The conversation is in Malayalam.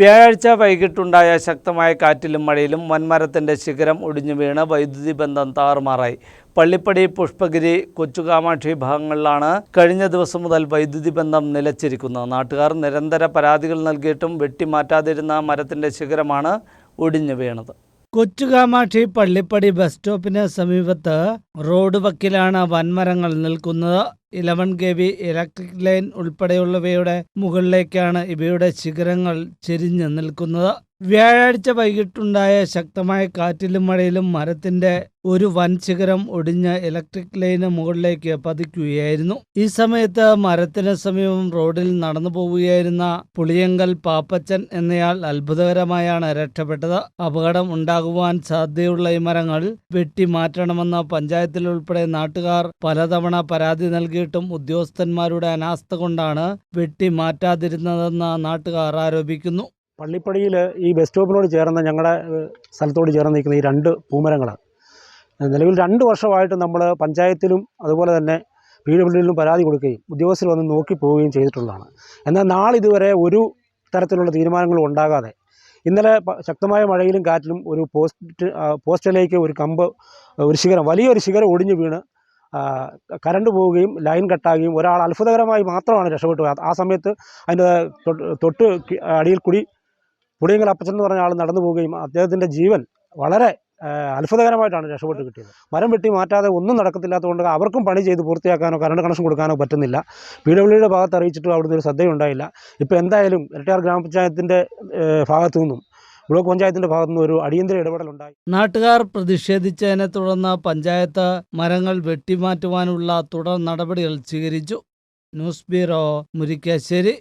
വ്യാഴാഴ്ച വൈകിട്ടുണ്ടായ ശക്തമായ കാറ്റിലും മഴയിലും വൻമരത്തിന്റെ ശിഖരം ഒടിഞ്ഞു വീണ് വൈദ്യുതി ബന്ധം താറുമാറായി. പള്ളിപ്പടി പുഷ്പഗിരി കൊച്ചുകാമാക്ഷി ഭാഗങ്ങളിലാണ് കഴിഞ്ഞ ദിവസം മുതൽ വൈദ്യുതി ബന്ധം നിലച്ചിരിക്കുന്നത്. നാട്ടുകാർ നിരന്തര പരാതികൾ നൽകിയിട്ടും വെട്ടിമാറ്റാതിരുന്ന മരത്തിന്റെ ശിഖരമാണ് ഒടിഞ്ഞു വീണത്. കൊച്ചുകാമാക്ഷി പള്ളിപ്പടി ബസ് സ്റ്റോപ്പിന് സമീപത്ത് റോഡ് വക്കിലാണ് വൻമരങ്ങൾ നിൽക്കുന്നത്. Eleven K V electric line ഉൾപ്പെടെയുള്ളവയുടെ മുകളിലേക്കാണ് ഇവയുടെ ശിഖരങ്ങൾ ചെരിഞ്ഞു നിൽക്കുന്നത്. വ്യാഴാഴ്ച വൈകിട്ടുണ്ടായ ശക്തമായ കാറ്റിലും മഴയിലും മരത്തിന്റെ ഒരു വൻ ശിഖരം ഒടിഞ്ഞ് ഇലക്ട്രിക് ലൈന് മുകളിലേക്ക് പതിക്കുകയായിരുന്നു. ഈ സമയത്ത് മരത്തിന് സമീപം റോഡിൽ നടന്നു പോവുകയായിരുന്ന പുളിയങ്കൽ പാപ്പച്ചൻ എന്നയാൾ അത്ഭുതകരമായാണ് രക്ഷപ്പെട്ടത്. അപകടം ഉണ്ടാകുവാൻ സാധ്യതയുള്ള ഈ മരങ്ങൾ വെട്ടി മാറ്റണമെന്ന് പഞ്ചായത്തിൽ ഉൾപ്പെടെ നാട്ടുകാർ പലതവണ പരാതി നൽകിയിട്ടും ഉദ്യോഗസ്ഥന്മാരുടെ അനാസ്ഥ കൊണ്ടാണ് വെട്ടി മാറ്റാതിരുന്നതെന്ന് നാട്ടുകാർ ആരോപിക്കുന്നു. പള്ളിപ്പടിയിൽ ഈ ബസ് സ്റ്റോപ്പിനോട് ചേർന്ന ഞങ്ങളുടെ സ്ഥലത്തോട് ചേർന്ന് നിൽക്കുന്ന ഈ രണ്ട് പൂമരങ്ങൾ നിലവിൽ രണ്ട് വർഷമായിട്ട് നമ്മൾ പഞ്ചായത്തിലും അതുപോലെ തന്നെ പി ഡബ്ല്യുഡിലും പരാതി കൊടുക്കുകയും ഉദ്യോഗസ്ഥർ വന്ന് നോക്കി പോവുകയും ചെയ്തിട്ടുള്ളതാണ്. എന്നാൽ നാളിതുവരെ ഒരു തരത്തിലുള്ള തീരുമാനങ്ങളും ഉണ്ടാകാതെ ഇന്നലെ ശക്തമായ മഴയിലും കാറ്റിലും ഒരു പോസ്റ്റ് പോസ്റ്റിലേക്ക് ഒരു കമ്പ് ഒരു ശിഖരം വലിയൊരു ശിഖരം ഒടിഞ്ഞു വീണ് ആ, കറണ്ട് പോവുകയും ലൈൻ കട്ടാകുകയും ഒരാൾ അത്ഭുതകരമായി മാത്രമാണ് രക്ഷപ്പെട്ടു പോയത് ആ സമയത്ത് അതിന്റെ തൊട്ട് അടിയിൽ കൂടി പുളിയങ്കൽ അപ്പച്ചൻ എന്ന് പറഞ്ഞ ആൾ നടന്നു പോവുകയും അദ്ദേഹത്തിന്റെ ജീവൻ വളരെ അത്ഭുതകരമായിട്ടാണ് രക്ഷപ്പെട്ട് കിട്ടിയത്. മരം വെട്ടി മാറ്റാതെ ഒന്നും നടക്കത്തില്ലാത്തതുകൊണ്ട് അവർക്കും പണി ചെയ്ത് പൂർത്തിയാക്കാനോ കറണ്ട് കണക്ഷൻ കൊടുക്കാനോ പറ്റുന്നില്ല. പി ഡബ്ല്യുടെ ഭാഗത്ത് അറിയിച്ചിട്ടും അവിടുന്ന് ഒരു ശ്രദ്ധയുണ്ടായില്ല ഇപ്പോൾ എന്തായാലും ഇരട്ടിയാർ ഗ്രാമപഞ്ചായത്തിന്റെ ഭാഗത്തു നിന്നും ബ്ലോക്ക് പഞ്ചായത്തിന്റെ ഭാഗത്തു നിന്നും ഒരു അടിയന്തര ഇടപെടലുണ്ടായി. നാട്ടുകാർ പ്രതിഷേധിച്ചതിനെ തുടർന്ന് പഞ്ചായത്ത് മരങ്ങൾ വെട്ടിമാറ്റുവാനുള്ള തുടർ നടപടികൾ സ്വീകരിച്ചു. News bureau Murikkassery.